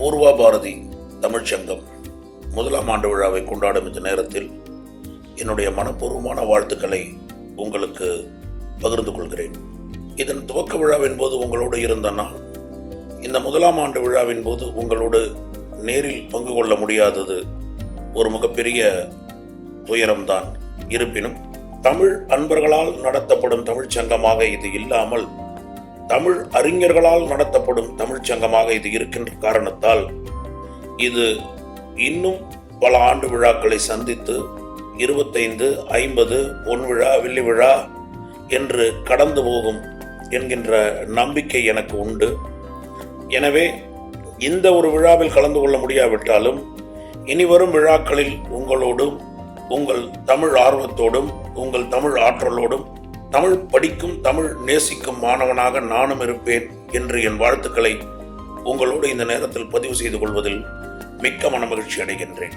பூர்வா பாரதி தமிழ்ச்சங்கம் முதலாம் ஆண்டு விழாவை கொண்டாடும் இந்த நேரத்தில் என்னுடைய மனப்பூர்வமான வாழ்த்துக்களை உங்களுக்கு பகிர்ந்து கொள்கிறேன். இதன் துவக்க விழாவின் போது உங்களோடு இருந்த நான் இந்த முதலாம் ஆண்டு விழாவின் போது உங்களோடு நேரில் பங்கு கொள்ள முடியாதது ஒரு மிகப்பெரிய துயரம்தான். இருப்பினும் தமிழ் அன்பர்களால் நடத்தப்படும் தமிழ்ச் சங்கமாக இது இல்லாமல் தமிழ் அறிஞர்களால் நடத்தப்படும் தமிழ்ச் சங்கமாக இது இருக்கின்ற காரணத்தால் இது இன்னும் பல ஆண்டு விழாக்களை சந்தித்து இருபத்தைந்து ஐம்பது பொன் விழா வெள்ளி விழா என்று கடந்து போகும் என்கின்ற நம்பிக்கை எனக்கு உண்டு. எனவே இந்த ஒரு விழாவில் கலந்து கொள்ள முடியாவிட்டாலும் இனி வரும் விழாக்களில் உங்களோடும் உங்கள் தமிழ் ஆர்வத்தோடும் உங்கள் தமிழ் ஆற்றலோடும் தமிழ் படிக்கும் தமிழ் நேசிக்கும் மாணவனாக நானும் இருப்பேன் என்று என் வாழ்த்துக்களை உங்களோடு இந்த நேரத்தில் பதிவு செய்து கொள்வதில் மிக்க மன மகிழ்ச்சி அடைகின்றேன்.